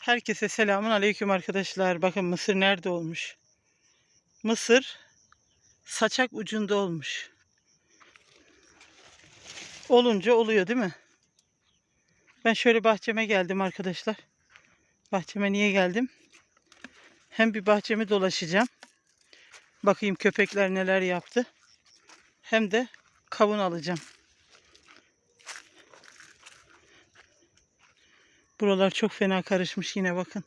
Herkese selamun aleyküm arkadaşlar. Bakın mısır nerede olmuş? Mısır saçak ucunda olmuş. Olunca oluyor değil mi? Ben şöyle bahçeme geldim arkadaşlar. Bahçeme niye geldim? Hem bir bahçemi dolaşacağım. Bakayım köpekler neler yaptı. Hem de kavun alacağım. Buralar çok fena karışmış yine bakın.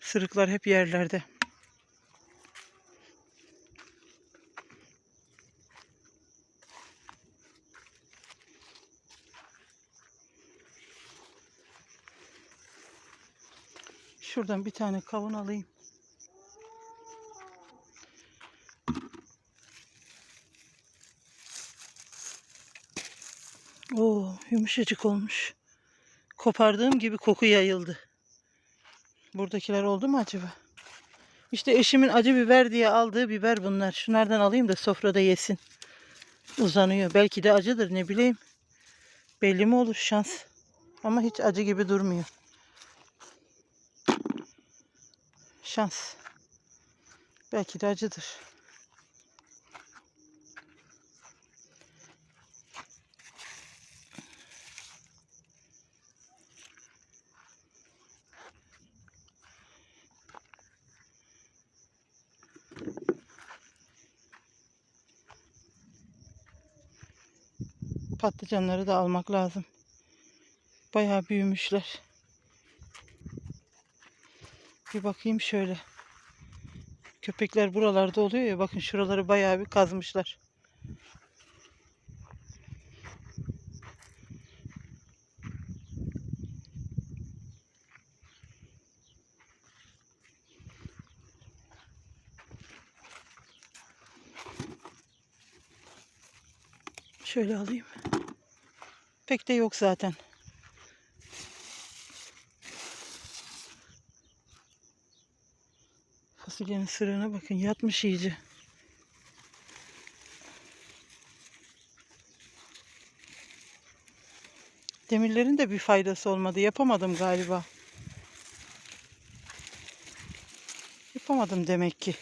Sırıklar hep yerlerde. Şuradan bir tane kavun alayım. Oo, yumuşacık olmuş. Kopardığım gibi koku yayıldı. Buradakiler oldu mu acaba? İşte eşimin acı biber diye aldığı biber bunlar. Şunlardan alayım da sofrada yesin. Uzanıyor. Belki de acıdır ne bileyim. Belli mi olur şans. Ama hiç acı gibi durmuyor. Şans. Belki de acıdır. Patlıcanları da almak lazım. Bayağı büyümüşler. Bir bakayım şöyle. Köpekler buralarda oluyor ya. Bakın şuraları bayağı bir kazmışlar. Şöyle alayım. Pek de yok zaten. Fasulyenin sırığına bakın yatmış iyice. Demirlerin de bir faydası olmadı. Yapamadım galiba. Yapamadım demek ki.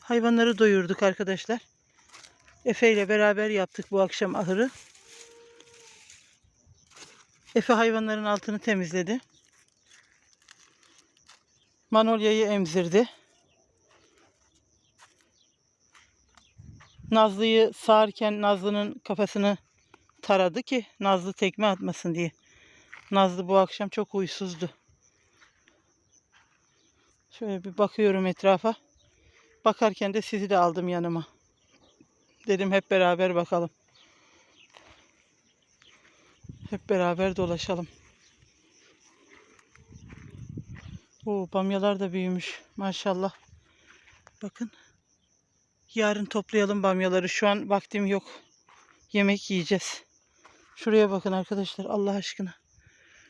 Hayvanları doyurduk arkadaşlar. Efe ile beraber yaptık bu akşam ahırı. Efe hayvanların altını temizledi. Manolya'yı emzirdi. Nazlı'yı sağarken Nazlı'nın kafasını taradı ki Nazlı tekme atmasın diye. Nazlı bu akşam çok huysuzdu. Şöyle bir bakıyorum etrafa. Bakarken de sizi de aldım yanıma. Dedim hep beraber bakalım. Hep beraber dolaşalım. Oo, bamyalar da büyümüş. Maşallah. Bakın. Yarın toplayalım bamyaları. Şu an vaktim yok. Yemek yiyeceğiz. Şuraya bakın arkadaşlar Allah aşkına.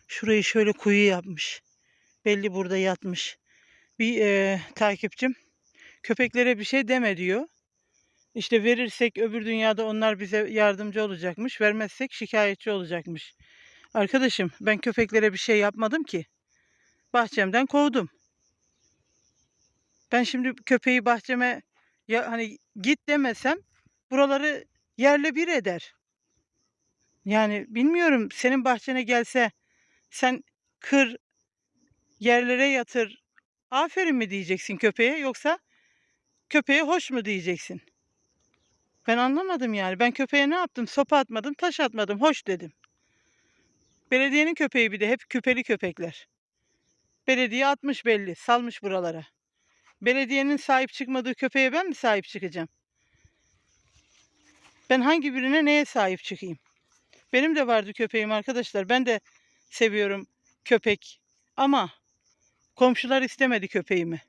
Şurayı şöyle kuyu yapmış. Belli burada yatmış. Bir e, takipçim köpeklere bir şey deme diyor. İşte verirsek öbür dünyada onlar bize yardımcı olacakmış. Vermezsek şikayetçi olacakmış. Arkadaşım ben köpeklere bir şey yapmadım ki. Bahçemden kovdum. Ben şimdi köpeği bahçeme ya hani git demesem buraları yerle bir eder. Yani bilmiyorum senin bahçene gelse sen kır yerlere yatır aferin mi diyeceksin köpeğe yoksa köpeğe hoş mu diyeceksin? Ben anlamadım yani. Ben köpeğe ne yaptım? Sopa atmadım, taş atmadım. Hoş dedim. Belediyenin köpeği bir de hep küpeli köpekler. Belediye atmış belli, salmış buralara. Belediyenin sahip çıkmadığı köpeğe ben mi sahip çıkacağım? Ben hangi birine neye sahip çıkayım? Benim de vardı köpeğim arkadaşlar. Ben de seviyorum köpek. Ama komşular istemedi köpeğimi.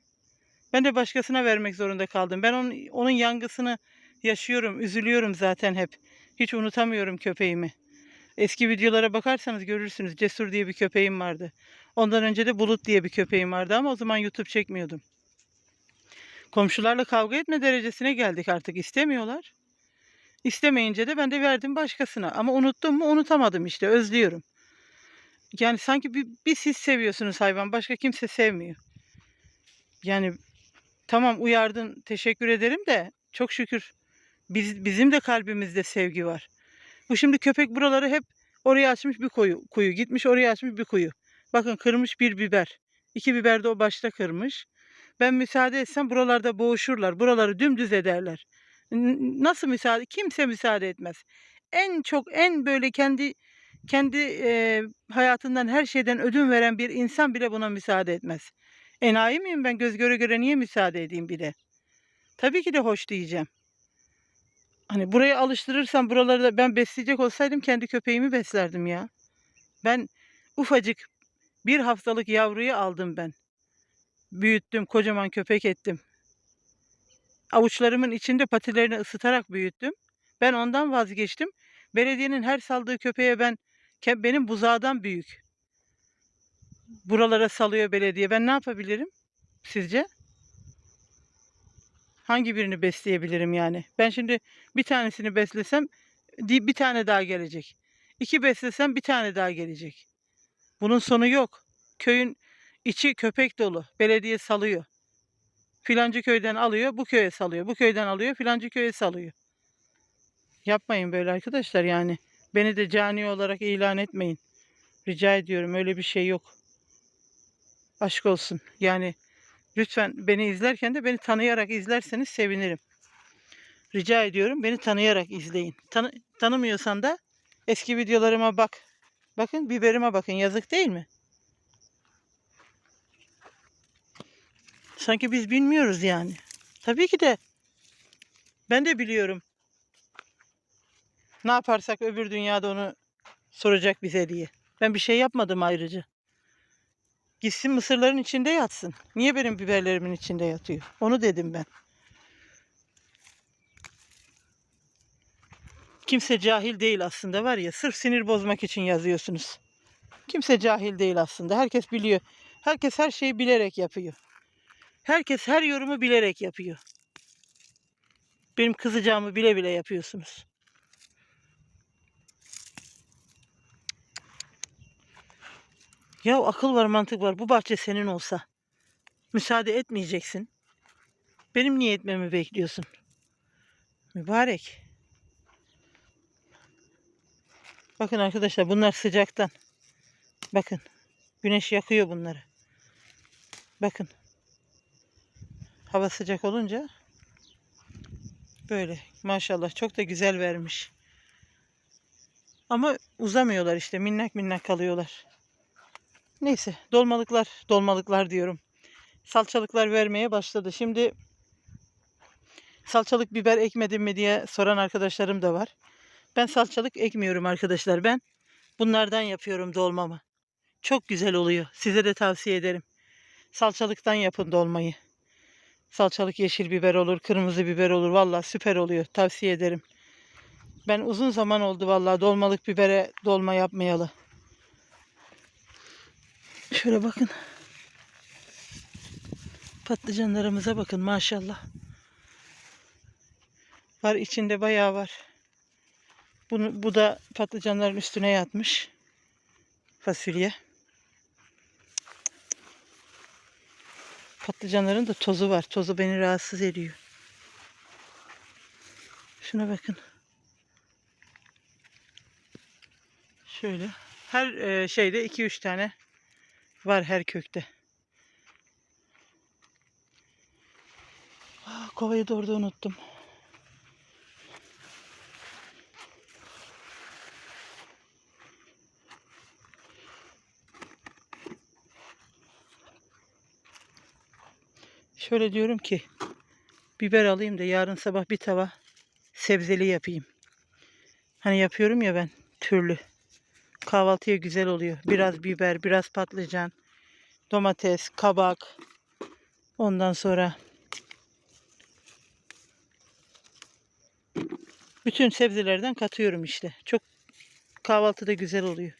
Ben de başkasına vermek zorunda kaldım. Ben onun, onun yangısını yaşıyorum, üzülüyorum zaten hep. Hiç unutamıyorum köpeğimi. Eski videolara bakarsanız görürsünüz. Cesur diye bir köpeğim vardı. Ondan önce de Bulut diye bir köpeğim vardı ama o zaman YouTube çekmiyordum. Komşularla kavga etme derecesine geldik artık. istemiyorlar. İstemeyince de ben de verdim başkasına. Ama unuttum mu unutamadım işte özlüyorum. Yani sanki bir, bir siz seviyorsunuz hayvan başka kimse sevmiyor. Yani tamam uyardın teşekkür ederim de çok şükür biz, bizim de kalbimizde sevgi var. Bu şimdi köpek buraları hep oraya açmış bir kuyu, kuyu. Gitmiş oraya açmış bir kuyu. Bakın kırmış bir biber. İki biber de o başta kırmış. Ben müsaade etsem buralarda boğuşurlar. Buraları dümdüz ederler. Nasıl müsaade? Kimse müsaade etmez. En çok en böyle kendi kendi e, hayatından her şeyden ödün veren bir insan bile buna müsaade etmez. Enayi miyim ben göz göre göre niye müsaade edeyim bir de? Tabii ki de hoş diyeceğim. Hani buraya alıştırırsam buraları da ben besleyecek olsaydım kendi köpeğimi beslerdim ya. Ben ufacık bir haftalık yavruyu aldım ben. Büyüttüm, kocaman köpek ettim. Avuçlarımın içinde patilerini ısıtarak büyüttüm. Ben ondan vazgeçtim. Belediyenin her saldığı köpeğe ben benim buzağdan büyük. Buralara salıyor belediye. Ben ne yapabilirim sizce? Hangi birini besleyebilirim yani? Ben şimdi bir tanesini beslesem bir tane daha gelecek. İki beslesem bir tane daha gelecek. Bunun sonu yok. Köyün içi köpek dolu. Belediye salıyor. Filancı köyden alıyor, bu köye salıyor. Bu köyden alıyor, filancı köye salıyor. Yapmayın böyle arkadaşlar yani. Beni de cani olarak ilan etmeyin. Rica ediyorum öyle bir şey yok. Aşk olsun. Yani lütfen beni izlerken de beni tanıyarak izlerseniz sevinirim. Rica ediyorum beni tanıyarak izleyin. Tanı- tanımıyorsan da eski videolarıma bak. Bakın biberime bakın yazık değil mi? Sanki biz bilmiyoruz yani. Tabii ki de ben de biliyorum. Ne yaparsak öbür dünyada onu soracak bize diye. Ben bir şey yapmadım ayrıca. Gitsin mısırların içinde yatsın. Niye benim biberlerimin içinde yatıyor? Onu dedim ben. Kimse cahil değil aslında var ya. Sırf sinir bozmak için yazıyorsunuz. Kimse cahil değil aslında. Herkes biliyor. Herkes her şeyi bilerek yapıyor. Herkes her yorumu bilerek yapıyor. Benim kızacağımı bile bile yapıyorsunuz. Ya akıl var mantık var. Bu bahçe senin olsa. Müsaade etmeyeceksin. Benim niye etmemi bekliyorsun? Mübarek. Bakın arkadaşlar bunlar sıcaktan. Bakın. Güneş yakıyor bunları. Bakın. Hava sıcak olunca böyle maşallah çok da güzel vermiş. Ama uzamıyorlar işte minnak minnak kalıyorlar. Neyse dolmalıklar dolmalıklar diyorum. Salçalıklar vermeye başladı. Şimdi salçalık biber ekmedim mi diye soran arkadaşlarım da var. Ben salçalık ekmiyorum arkadaşlar. Ben bunlardan yapıyorum dolmamı. Çok güzel oluyor. Size de tavsiye ederim. Salçalıktan yapın dolmayı. Salçalık yeşil biber olur, kırmızı biber olur. Vallahi süper oluyor. Tavsiye ederim. Ben uzun zaman oldu vallahi dolmalık bibere dolma yapmayalı. Şöyle bakın. Patlıcanlarımıza bakın maşallah. Var içinde bayağı var. Bunu, bu da patlıcanların üstüne yatmış. Fasulye. Patlıcanların da tozu var. Tozu beni rahatsız ediyor. Şuna bakın. Şöyle. Her e, şeyde 2-3 tane var her kökte. Ah, kovayı da orada unuttum. Şöyle diyorum ki biber alayım da yarın sabah bir tava sebzeli yapayım. Hani yapıyorum ya ben türlü. Kahvaltıya güzel oluyor. Biraz biber, biraz patlıcan, domates, kabak. Ondan sonra bütün sebzelerden katıyorum işte. Çok kahvaltıda güzel oluyor.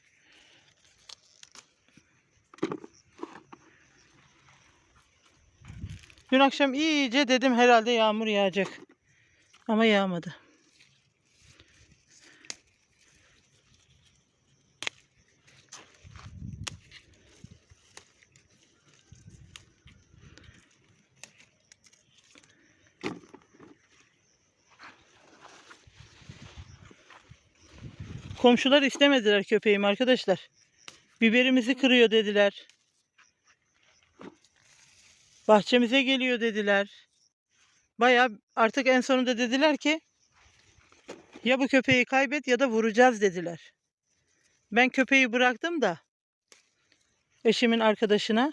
Dün akşam iyice dedim herhalde yağmur yağacak. Ama yağmadı. Komşular istemediler köpeğimi arkadaşlar. Biberimizi kırıyor dediler. Bahçemize geliyor dediler. Bayağı artık en sonunda dediler ki ya bu köpeği kaybet ya da vuracağız dediler. Ben köpeği bıraktım da eşimin arkadaşına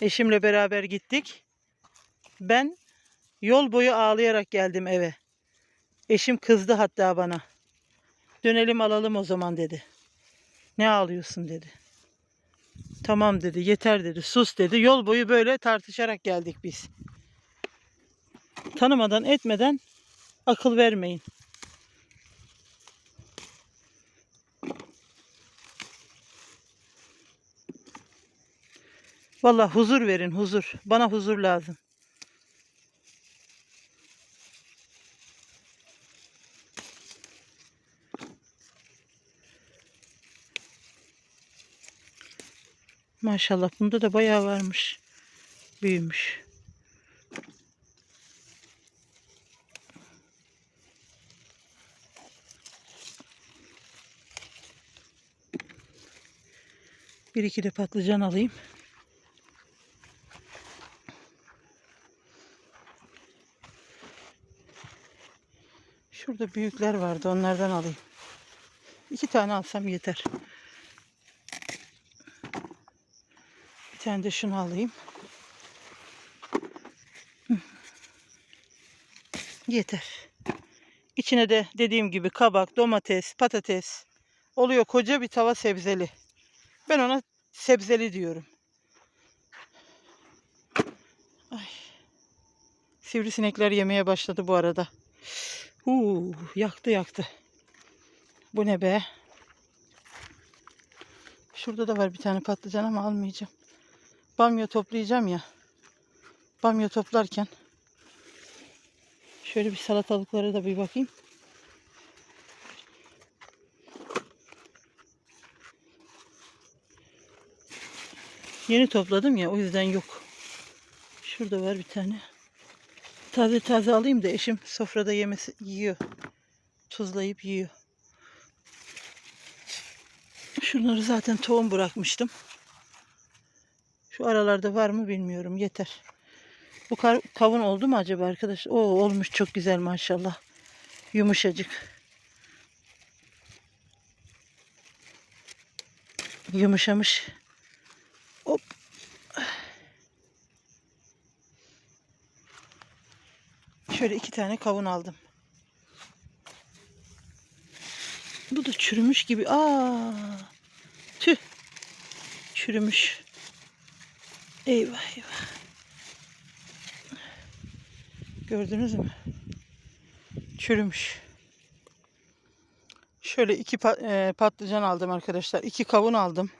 eşimle beraber gittik. Ben yol boyu ağlayarak geldim eve. Eşim kızdı hatta bana. Dönelim alalım o zaman dedi. Ne ağlıyorsun dedi. Tamam dedi yeter dedi sus dedi. Yol boyu böyle tartışarak geldik biz. Tanımadan etmeden akıl vermeyin. Vallahi huzur verin huzur. Bana huzur lazım. Maşallah bunda da bayağı varmış. Büyümüş. Bir iki de patlıcan alayım. Şurada büyükler vardı onlardan alayım. İki tane alsam yeter. Tane de şunu alayım. Yeter. İçine de dediğim gibi kabak, domates, patates oluyor koca bir tava sebzeli. Ben ona sebzeli diyorum. Ay. Sivrisinekler yemeye başladı bu arada. Huu, yaktı yaktı. Bu ne be? Şurada da var bir tane patlıcan ama almayacağım. Bamya toplayacağım ya. Bamya toplarken şöyle bir salatalıklara da bir bakayım. Yeni topladım ya o yüzden yok. Şurada var bir tane. Taze taze alayım da eşim sofrada yemesi yiyor. Tuzlayıp yiyor. Şunları zaten tohum bırakmıştım. Şu aralarda var mı bilmiyorum. Yeter. Bu kavun oldu mu acaba arkadaş? Oo olmuş çok güzel maşallah. Yumuşacık. Yumuşamış. Hop. Şöyle iki tane kavun aldım. Bu da çürümüş gibi. Aa. Tüh. Çürümüş. Eyvah eyvah. Gördünüz mü? Çürümüş. Şöyle iki pa- e, patlıcan aldım arkadaşlar. iki kavun aldım.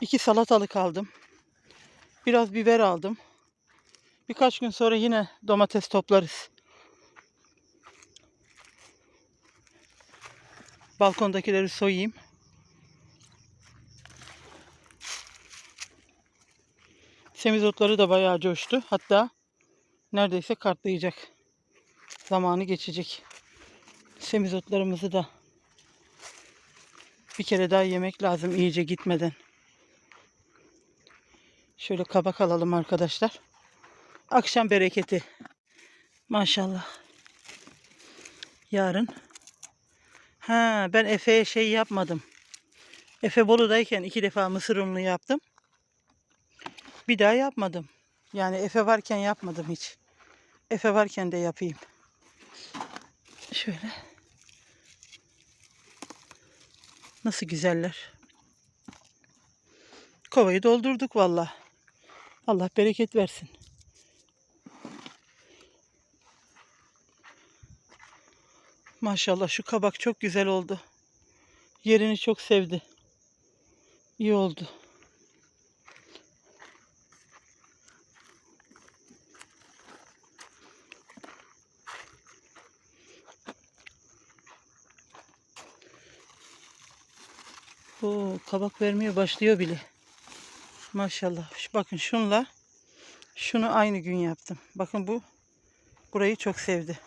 iki salatalık aldım. Biraz biber aldım. Birkaç gün sonra yine domates toplarız. Balkondakileri soyayım. Semizotları da bayağı coştu. Hatta neredeyse kartlayacak. Zamanı geçecek. Semizotlarımızı da bir kere daha yemek lazım iyice gitmeden. Şöyle kabak alalım arkadaşlar. Akşam bereketi. Maşallah. Yarın. Ha ben Efe'ye şey yapmadım. Efe Bolu'dayken iki defa mısır unlu yaptım. Bir daha yapmadım. Yani Efe varken yapmadım hiç. Efe varken de yapayım. Şöyle. Nasıl güzeller. Kovayı doldurduk valla. Allah bereket versin. Maşallah şu kabak çok güzel oldu. Yerini çok sevdi. İyi oldu. Oo, kabak vermeye başlıyor bile. Maşallah. Şu, bakın şunla şunu aynı gün yaptım. Bakın bu burayı çok sevdi.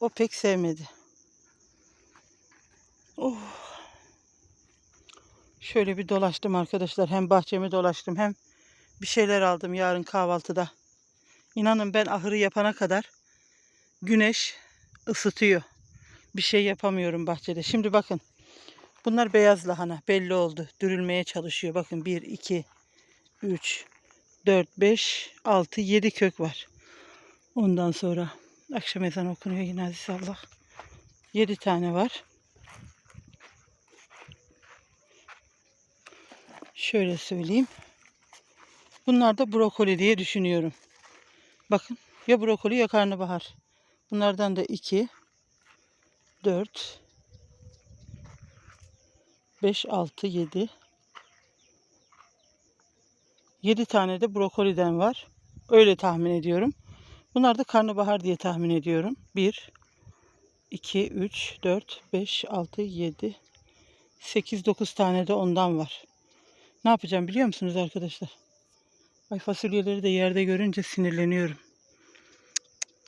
O pek sevmedi. Oh Şöyle bir dolaştım arkadaşlar. Hem bahçemi dolaştım hem bir şeyler aldım yarın kahvaltıda. İnanın ben ahırı yapana kadar güneş ısıtıyor. Bir şey yapamıyorum bahçede. Şimdi bakın. Bunlar beyaz lahana. Belli oldu. Dürülmeye çalışıyor. Bakın 1, 2, 3, 4, 5, 6, 7 kök var. Ondan sonra akşam ezan okunuyor yine Aziz Allah. 7 tane var. Şöyle söyleyeyim. Bunlar da brokoli diye düşünüyorum. Bakın ya brokoli ya karnabahar. Bunlardan da 2 4 5 6 7 7 tane de brokoliden var. Öyle tahmin ediyorum. Bunlar da karnabahar diye tahmin ediyorum. 1 2 3 4 5 6 7 8 9 tane de ondan var. Ne yapacağım biliyor musunuz arkadaşlar? Ay fasulyeleri de yerde görünce sinirleniyorum.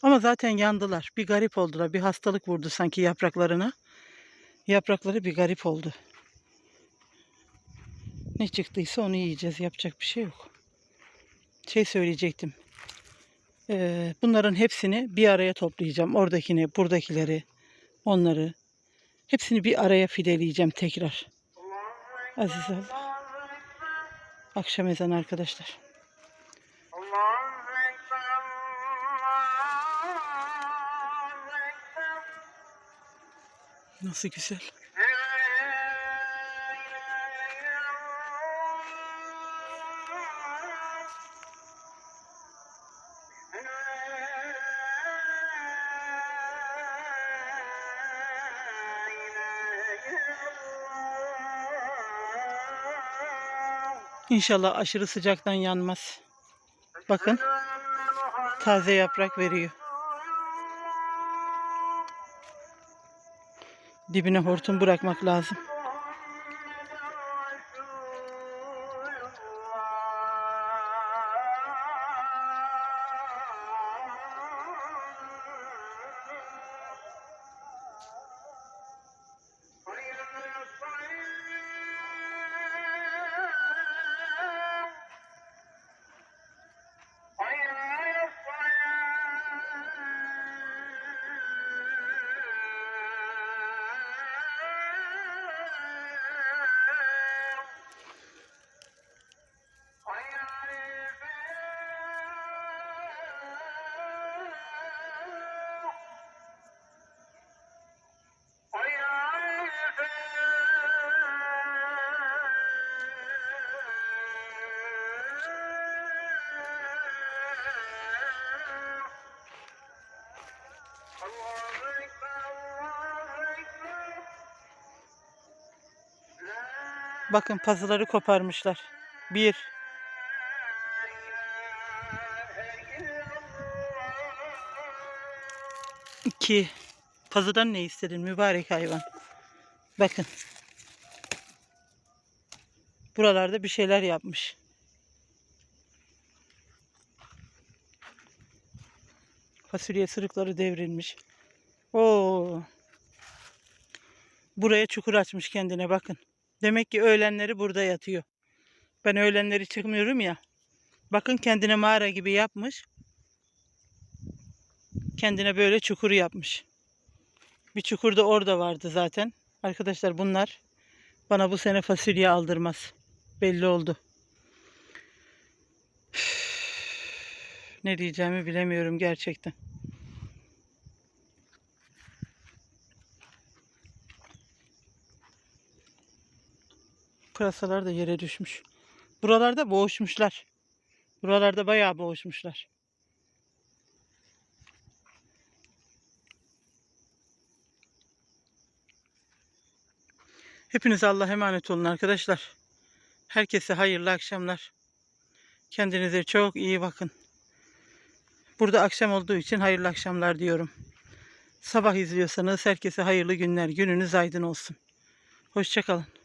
Ama zaten yandılar. Bir garip oldular. Bir hastalık vurdu sanki yapraklarına. Yaprakları bir garip oldu. Ne çıktıysa onu yiyeceğiz. Yapacak bir şey yok. Şey söyleyecektim. Ee, bunların hepsini bir araya toplayacağım. Oradakini, buradakileri, onları. Hepsini bir araya fideleyeceğim tekrar. Aziz Allah. Akşam ezanı arkadaşlar. Nasıl güzel. İnşallah aşırı sıcaktan yanmaz. Bakın taze yaprak veriyor. Dibine hortum bırakmak lazım. Bakın pazıları koparmışlar. Bir, iki. Pazıdan ne istedin mübarek hayvan? Bakın. Buralarda bir şeyler yapmış. Fasulye sırıkları devrilmiş. Oo. Buraya çukur açmış kendine bakın. Demek ki öğlenleri burada yatıyor. Ben öğlenleri çıkmıyorum ya. Bakın kendine mağara gibi yapmış. Kendine böyle çukur yapmış. Bir çukur da orada vardı zaten. Arkadaşlar bunlar bana bu sene fasulye aldırmaz. Belli oldu. Ne diyeceğimi bilemiyorum gerçekten. Pırasalar da yere düşmüş. Buralarda boğuşmuşlar. Buralarda bayağı boğuşmuşlar. Hepinize Allah'a emanet olun arkadaşlar. Herkese hayırlı akşamlar. Kendinize çok iyi bakın. Burada akşam olduğu için hayırlı akşamlar diyorum. Sabah izliyorsanız herkese hayırlı günler. Gününüz aydın olsun. Hoşçakalın.